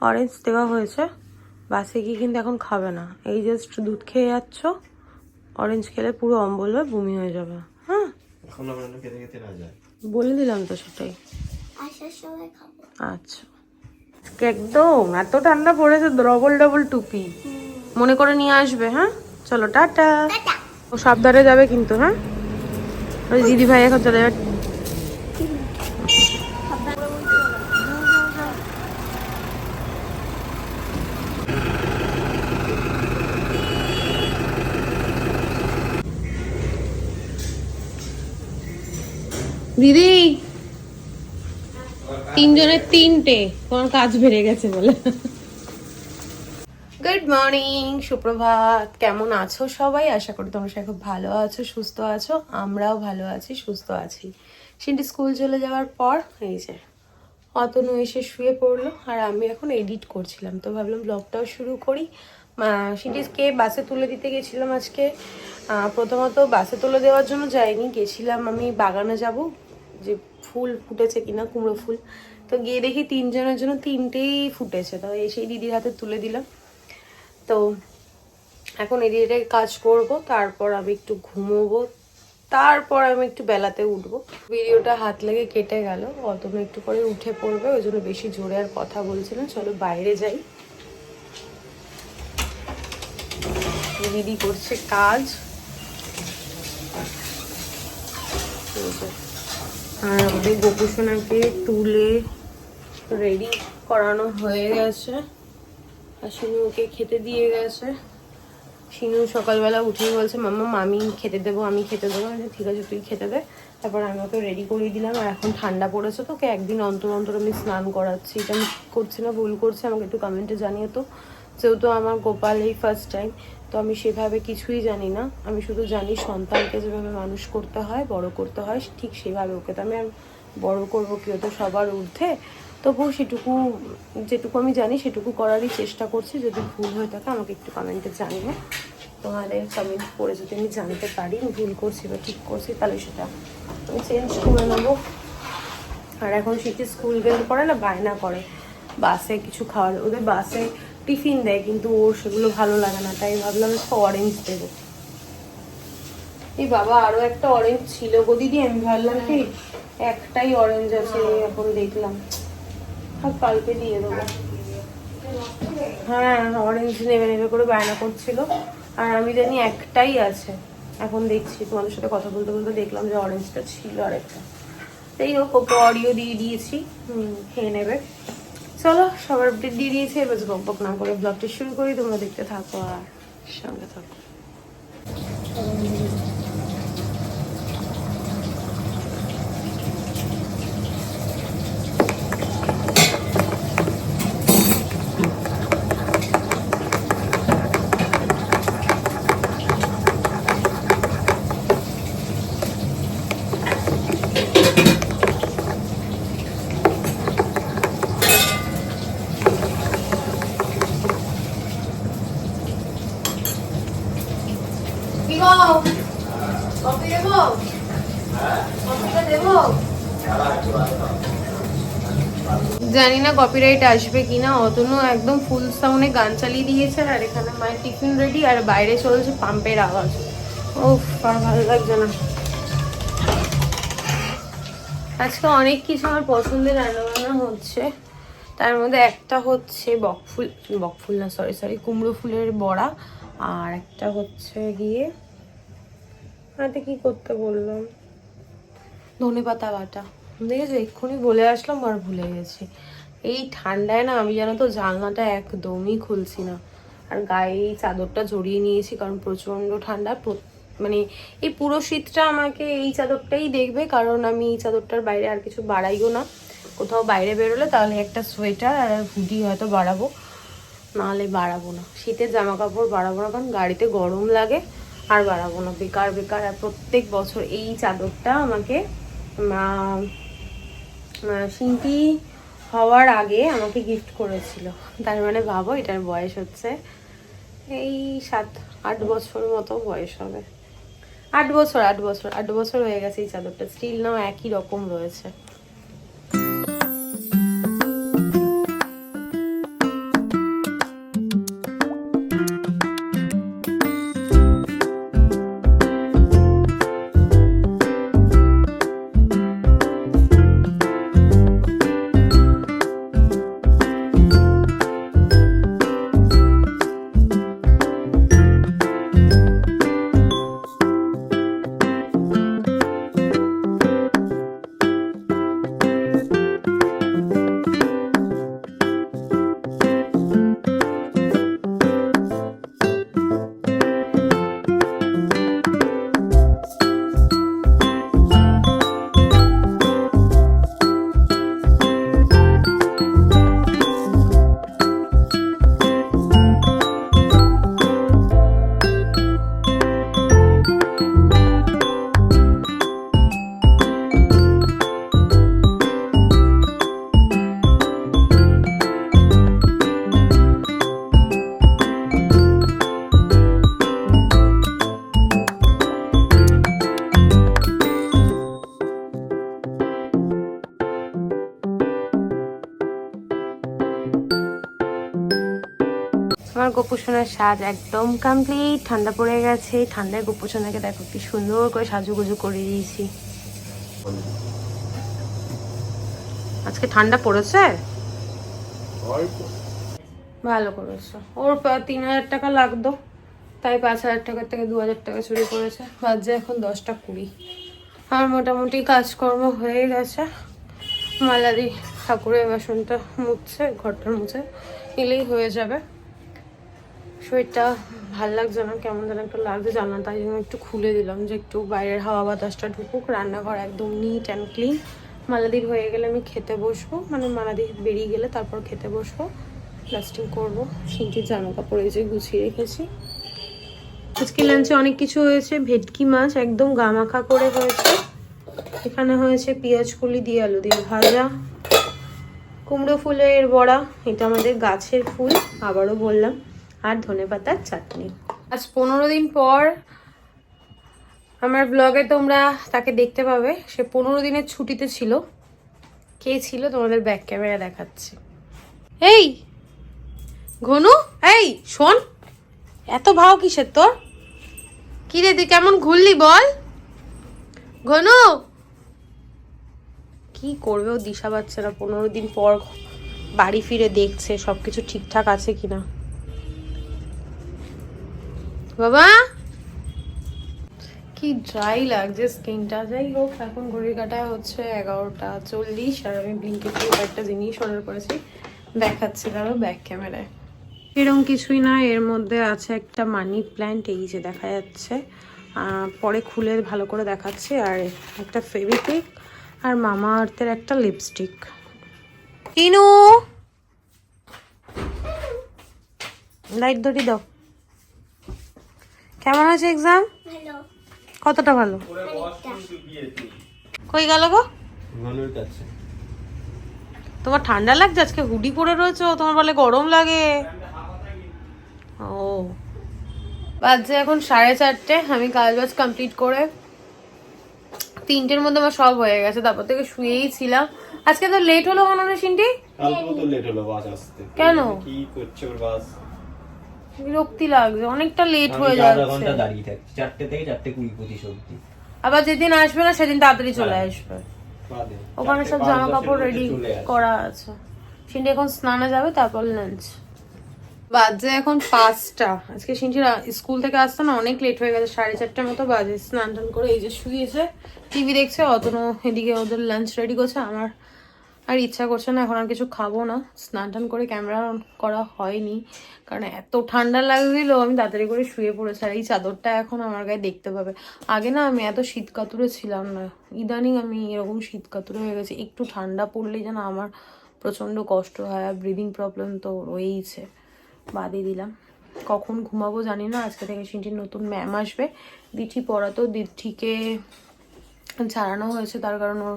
Orange দেওয়া হয়েছে। বাসে গিয়ে কিন্তু এখন খাবে না। এই জাস্ট দুধ খেয়ে যাচ্ছ অরেঞ্জ খেলে পুরো অম্বল হয়ে বমি হয়ে যাবে। হ্যাঁ? বলে দিলাম তো সেটাই। আচ্ছা। একদম এত ঠান্ডা পড়েছে ডবল ডবল টুপি। মনে করে নিয়ে আসবে হ্যাঁ? চলো টাটা। টাটা। ও সাবধানে যাবে কিন্তু হ্যাঁ? ওই দিদি ভাই এখন চলে যাবে। দিদি, তিনজনের তিনটে, তোমার কাজ বেড়ে গেছে বলে। গুড মর্নিং সুপ্রভাত। কেমন আছো সবাই? আশা করি তোমরা সবাই খুব ভালো আছো, সুস্থ আছো। আমরাও ভালো আছি, সুস্থ আছি। সিন্টি স্কুল চলে যাওয়ার পর, এই যে, অতনু এসে শুয়ে পড়ল আর আমি এখন এডিট করছিলাম। তো ভাবলাম ব্লগটাও শুরু করি। সিন্টিসকে বাসে তুলে দিতে গেছিলাম আজকে। প্রথমত বাসে তুলে দেওয়ার জন্য যাইনি, গেছিলাম আমি বাগানে যাব। যে ফুল ফুটেছে কিনা, কুমড়ো ফুল। তো গিয়ে দেখি তিনজনের জন্য তিনটেই ফুটেছে। তো এসেই দিদির হাতে তুলে দিলাম। তো এখন এদিকে কাজ করব, তারপর আমি একটু ঘুমোবো, তারপর আমি একটু বেলাতে উঠবো। ভিডিওটা হাত লেগে কেটে গেল অতন একটু করে উঠে পড়বে, ওই জন্য বেশি জোরে আর কথা বলছিলাম চলো বাইরে যাই। দিদি করছে কাজ। আর আমাদের গোপুসোনাকে তুলে রেডি করানো হয়ে গেছে। আর শিনু ওকে খেতে দিয়ে গেছে। শিনু সকালবেলা উঠেই বলছে, মাম্মা আমি খেতে দেবো, আমি খেতে দেবো। ঠিক আছে, তুই খেতে দে। তারপর আমি ওকে রেডি করিয়ে দিলাম। আর এখন ঠান্ডা পড়েছে তো, ওকে একদিন অন্তর অন্তর আমি স্নান করাচ্ছি। এটা আমি করছি না, ভুল করছি। আমাকে একটু কমেন্টে জানিয়ে তো। যেহেতু আমার গোপাল এই ফার্স্ট টাইম তো আমি সেভাবে কিছুই জানি না। আমি শুধু জানি সন্তানকে যেভাবে মানুষ করতে হয়, বড় করতে হয়, ঠিক সেভাবে ওকে তো আমি আর বড় করব কি? ও তো সবার ঊর্ধ্বে। তবুও সেটুকু, যেটুকু আমি জানি সেটুকু করারই চেষ্টা করছি। যদি ভুল হয়ে থাকে আমাকে একটু কমেন্টে জানিও। তোমাদের কমেন্ট করে যদি আমি জানতে পারি ভুল করছি বা ঠিক করছি, তাহলে সেটা আমি চেঞ্জ করে নেব। আর এখন সেটি স্কুল গেলে পরে না বায়না করে। বাসে কিছু খাওয়ার, ওদের বাসে টিফিন দেয়, কিন্তু ওর সেগুলো ভালো লাগে না, তাই ভাবলাম একটা অরেঞ্জ দেবো। এই বাবা, আরও একটা অরেঞ্জ ছিল গো দিদি, আমি ভাবলাম কি একটাই অরেঞ্জ আছে, এখন দেখলাম। কালকে দিয়ে দেবো। হ্যাঁ অরেঞ্জ নেবে নেবে করে বায়না করছিল। আর আমি জানি একটাই আছে। এখন দেখছি, তোমাদের সাথে কথা বলতে বলতে দেখলাম যে অরেঞ্জটা ছিল আর একটা এই হোক, ওকে অডিও দিয়ে দিয়েছি। খেয়ে নেবে। চলো, সবার আপডেট দিয়ে দিয়েছি, এবার বক বক না করে ব্লগটা শুরু করি, তোমরা দেখতে থাকো আর সঙ্গে থাকো। জানি না কপিরাইট আসবে কিনা, অতনু একদম ফুল সাউন্ডে গান চালিয়ে দিয়েছে আর এখানে মায়ের টিফিন রেডি আর বাইরে চলছে পাম্পের আওয়াজ। ও আর ভালো লাগছে না। আজকে অনেক কিছু আমার পছন্দের রান্নাবান্না হচ্ছে। তার মধ্যে একটা হচ্ছে বকফুল বকফুল না সরি সরি কুমড়ো ফুলের বড়া আর একটা হচ্ছে গিয়ে হাতে কি করতে বললাম? ধনে পাতা বাটা। দেখেছ, এক্ষুনি বলে আসলাম আর ভুলে গেছি। এই ঠান্ডায় না আমি জানো তো জানলাটা একদমই খুলছি না। আর গায়ে এই চাদরটা জড়িয়ে নিয়েছি কারণ প্রচণ্ড ঠান্ডা। মানে এই পুরো শীতটা আমাকে এই চাদরটাই দেখবে কারণ আমি এই চাদরটার বাইরে আর কিছু বাড়াইও না। কোথাও বাইরে বেরোলে তাহলে একটা সোয়েটার আর হুডি হয়তো বাড়াবো। নাহলে বাড়াবো না। শীতের জামা কাপড় বাড়াবো না কারণ গাড়িতে গরম লাগে। আর বাড়াবো না, বেকার বেকার। আর প্রত্যেক বছর এই চাদরটা আমাকে শিল্পী হওয়ার আগে আমাকে গিফট করেছিল। তার মানে ভাবো এটার বয়স হচ্ছে এই সাত, আট বছর মতো বয়স হবে। আট বছর আট বছর আট বছর হয়ে গেছে এই চাদরটা। স্টিল নাও একই রকম রয়েছে। গোপুসোনার সাজ একদম কমপ্লিট ঠান্ডা পড়ে গেছে ঠান্ডায় গোপুসোনাকে দেখো কি সুন্দর করে সাজুগুজু করে দিয়েছি। আজকে ঠান্ডা পড়েছে? ভালো করেছ ওর তিন হাজার টাকা লাগতো, তাই পাঁচ হাজার টাকার থেকে দু হাজার টাকা চুরি করেছে। বাজে এখন দশটা কুড়ি। আমার মোটামুটি কাজকর্ম হয়ে গেছে। মালাদি ঠাকুরের বাসনটা মুছছে, ঘরটা মুছে, এলেই হয়ে যাবে। শরীরটা ভালো লাগছে না, কেমন যেন একটু লাগছে জানা তাই জন্য একটু খুলে দিলাম যে একটু বাইরের হাওয়া বাতাসটা ঢুকুক, রান্নাঘর একদম নিট অ্যান্ড ক্লিন মালাদির হয়ে গেলে আমি খেতে বসবো মানে মালাদি বেরিয়ে গেলে তারপর খেতে বসবো। প্লাস্টিং করব সিনটির জামা কাপড় এই যে গুছিয়ে রেখেছি। আজকে লাঞ্চে অনেক কিছু হয়েছে, ভেটকি মাছ, একদম গামাখা করে হয়েছে। এখানে হয়েছে পেঁয়াজ কলি দিয়ে আলু দিয়ে ভাজা। কুমড়ো ফুলের বড়া, এটা আমাদের গাছের ফুল, আবারও বললাম। আর ধনেপাতার চাটনি। আজ পনেরো দিন পর আমার ব্লগে তোমরা তাকে দেখতে পাবে। সে পনেরো দিনের ছুটিতে ছিল। কে ছিল তোমাদের ব্যাক ক্যামেরা দেখাচ্ছে। এই, ঘনু, এই, শোন, এত ভাও কিসের তোর? কি রে, তুই কেমন ঘুরলি বল? ঘনু! কি করবে ও দিশা না পনেরো দিন পর বাড়ি ফিরে দেখছে, সবকিছু ঠিকঠাক আছে কিনা? বাবা? কি ড্রাই লাগছে স্কিনটা যাই হোক, এখন ঘড়ির কাটায় হচ্ছে এগারোটা চল্লিশ, আর আমি ব্লিঙ্কে একটা জিনিস অর্ডার করেছি। দেখাচ্ছি কারও ব্যাক ক্যামেরায় এরকম কিছুই না, এর মধ্যে আছে একটা মানি প্ল্যান্ট এই যে দেখা যাচ্ছে। পরে খুলে ভালো করে দেখাচ্ছে, আর একটা ফেভিকুইক আর মামা আর্থের একটা লিপস্টিক ইনু লাইট ধরি দাও। কেমন হয়েছে এক্সাম কতটা ভালো? কই গেল গো? তোমার ঠান্ডা লাগছে? আজকে হুডি পরে রয়েছে তোমার বলে গরম লাগে। ও। বাজছে এখন সাড়ে চারটে আমি কাজ বাজ কমপ্লিট করে তিনটের মধ্যে আমার সব হয়ে গেছে তারপর থেকে শুয়েই ছিলাম। আজকে তো লেট হলো মনে হয় সিনটি কালকেও তো লেট হলো বাস আসতে। কেন? কি করছে ওর বাস? বিরক্তি লাগছে অনেকটা লেট হয়ে তো আধা যাচ্ছে ঘণ্টা দাঁড়িয়ে থাকছি চারটে থেকে চারটে কুড়ি পঁচিশ অব্দি আবার যেদিন আসবে না সেদিন তাড়াতাড়ি চলে হ্যাঁ। আসবে। ওখানে সব জামা কাপড় রেডি। করা আছে। সিন্টি এখন স্নানে যাবে তারপর লাঞ্চ বাজে এখন পাঁচটা। আজকে সিন্টির স্কুল থেকে আসতে না অনেক লেট হয়ে গেছে সাড়ে চারটার মতো বাজে। স্নান টান করে এই যে শুয়েছে। টিভি দেখছে অতনো এদিকে ওদের লাঞ্চ রেডি করছে আমার আর ইচ্ছা করছে না, এখন আর কিছু খাব না। স্নান টান করে ক্যামেরা করা হয়নি। কারণ এত ঠান্ডা লাগছিল আমি তাড়াতাড়ি করে শুয়ে পড়েছি। আর এই চাদরটা এখন আমার গায়ে দেখতে পাবে। আগে না আমি এত শীত কাতুরে ছিলাম না। ইদানিং আমি এরকম শীত কাতুরে হয়ে গেছি। একটু ঠান্ডা পড়লেই যেন আমার প্রচণ্ড কষ্ট হয় আর ব্রিদিং প্রবলেম তো রয়েইছে। বাদই দিলাম। কখন ঘুমাবো জানি না। আজকে থেকে সিনটির নতুন ম্যাম আসবে। দিঠি পড়াতো, দিঠিকে ছাড়ানো হয়েছে। তার কারণ ও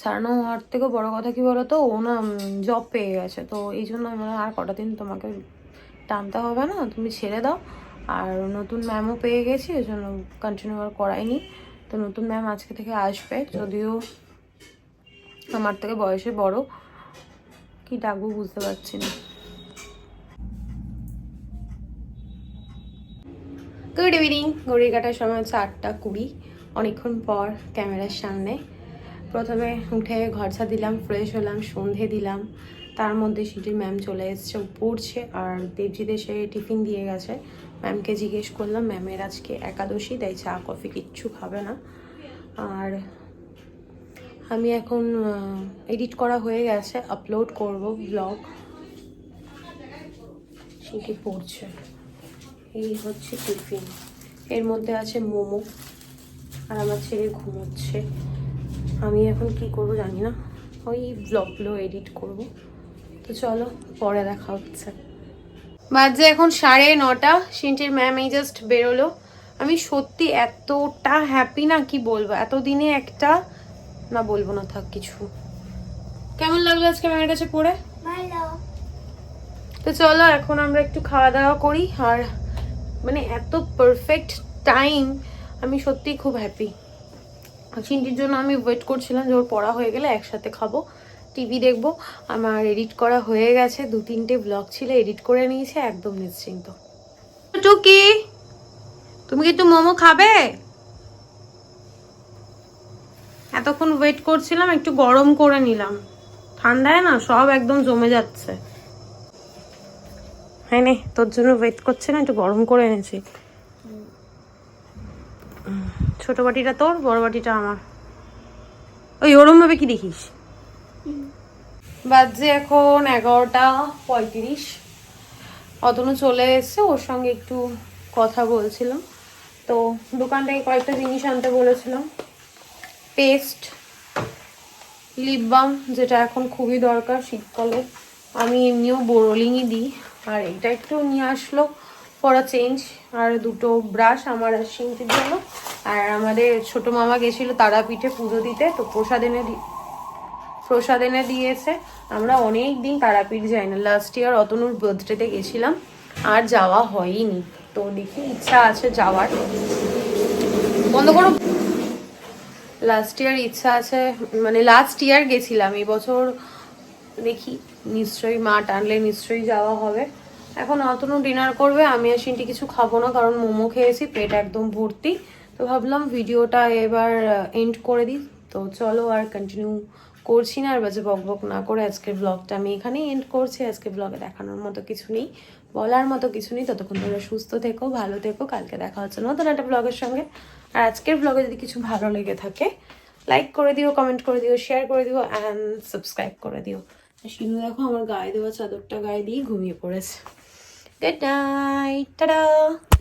ছাড়ানো হওয়ার থেকেও বড় কথা কি বলতো? ও না জব পেয়ে গেছে। তো এই জন্য বললাম, আর কটা দিন তোমাকে টানতে হবে না? তুমি ছেড়ে দাও। আর নতুন ম্যামও পেয়ে গেছি ওই জন্য কন্টিনিউ আর করাইনি। তো নতুন ম্যাম আজকে থেকে আসবে যদিও আমার থেকে বয়সে বড়। কি ডাকবো বুঝতে পারছি না। গুড ইভিনিং ঘড়ি কাটার সময় হচ্ছে আটটা কুড়ি। অনেকক্ষণ পর ক্যামেরার সামনে। প্রথমে উঠে ঘরছা দিলাম ফ্রেশ হলাম, সন্ধে দিলাম। তার মধ্যে সিটির ম্যাম চলে এসছে পড়ছে, আর দেবজিৎ এসে টিফিন দিয়ে গেছে। ম্যামকে জিজ্ঞেস করলাম ম্যামের আজকে একাদশী, তাই চা, কফি কিচ্ছু খাবে না। আর আমি এখন এডিট করা হয়ে গেছে আপলোড করব ব্লগ সেটি পড়ছে। এই হচ্ছে টিফিন। এর মধ্যে আছে মোমো, আর আমার ছেলে ঘুমোচ্ছে। আমি এখন কি করব জানি না। ওই ব্লগগুলো এডিট করব। তো চলো পরে দেখা হচ্ছে। বাজে এখন সাড়ে নটা। সিনটির ম্যাম এই জাস্ট বেরোলো। আমি সত্যি এতটা হ্যাপি না কি বলব? এতদিনে একটা না বলব না থাক কিছু। কেমন লাগল আজকে ম্যামের কাছে পড়ে? তো চলো এখন আমরা একটু খাওয়া দাওয়া করি। আর মানে এত পারফেক্ট টাইম আমি সত্যিই খুব হ্যাপি চিন্টির জন্য আমি ওয়েট করছিলাম যে ওর পড়া হয়ে গেলে একসাথে খাব। টিভি দেখব। আমার এডিট করা হয়ে গেছে। দু তিনটে ব্লগ ছিল এডিট করে নিয়েছে, একদম নিশ্চিন্ত। কি? তুমি কি একটু মোমো খাবে? এতক্ষণ ওয়েট করছিলাম, একটু গরম করে নিলাম। ঠান্ডায় না সব একদম জমে যাচ্ছে। হ্যাঁ নে, তোর জন্য ওয়েট করছে না, একটু গরম করে এনেছি। ছোট বাটিটা তোর, বড় বাটিটা আমার। ওই ওরম ভাবে কি দেখিস? বাজে এখন এগারোটা পঁয়ত্রিশ। অতনু চলে এসছে, ওর সঙ্গে একটু কথা বলছিলাম। তো দোকান থেকে কয়েকটা জিনিস আনতে বলেছিলাম। পেস্ট, লিপ বাম, যেটা এখন খুবই দরকার শীতকালে। আমি এমনিও বোরোলিংই দিই। আর এটা একটু নিয়ে আসলো। আ চেঞ্জ আর দুটো ব্রাশ আমার সিঙ্কির জন্য। আর আমাদের ছোট মামা গেছিল তারাপীঠে পুজো দিতে, তো প্রসাদ এনে প্রসাদ এনে দিয়েছে। আমরা অনেক দিন তারাপীঠ যাই না লাস্ট ইয়ার অতনুর বার্থডেতে গেছিলাম, আর যাওয়া হয়নি। তো দেখি, ইচ্ছা আছে যাওয়ার। বন্ধ করো। লাস্ট ইয়ার ইচ্ছা আছে মানে লাস্ট ইয়ার গেছিলাম। এবছর দেখি, নিশ্চয়ই মা টানলে নিশ্চয়ই যাওয়া হবে। এখন অতনু ডিনার করবে, আমি আর সিনটি কিছু খাব না, কারণ মোমো খেয়েছি, পেট একদম ভর্তি। তো ভাবলাম ভিডিওটা এবার এন্ড করে দিই। তো চলো আর কন্টিনিউ করছি না, আর বাজে বক বক না করে আজকের ব্লগটা আমি এখানেই এন্ড করছি। আজকে ব্লগে দেখানোর মতো কিছু নেই, বলার মতো কিছু নেই। ততক্ষণ তোমরা সুস্থ থেকো, ভালো থেকো, কালকে দেখা হচ্ছে নতুন একটা ব্লগের সঙ্গে। আর আজকের ব্লগে যদি কিছু ভালো লেগে থাকে লাইক করে দিও কমেন্ট করে দিও শেয়ার করে দিও অ্যান্ড সাবস্ক্রাইব করে দিও। শিনু দেখো, আমার গায়ে দেওয়া চাদরটা গায়ে দিয়ে ঘুমিয়ে পড়েছে। Good night tata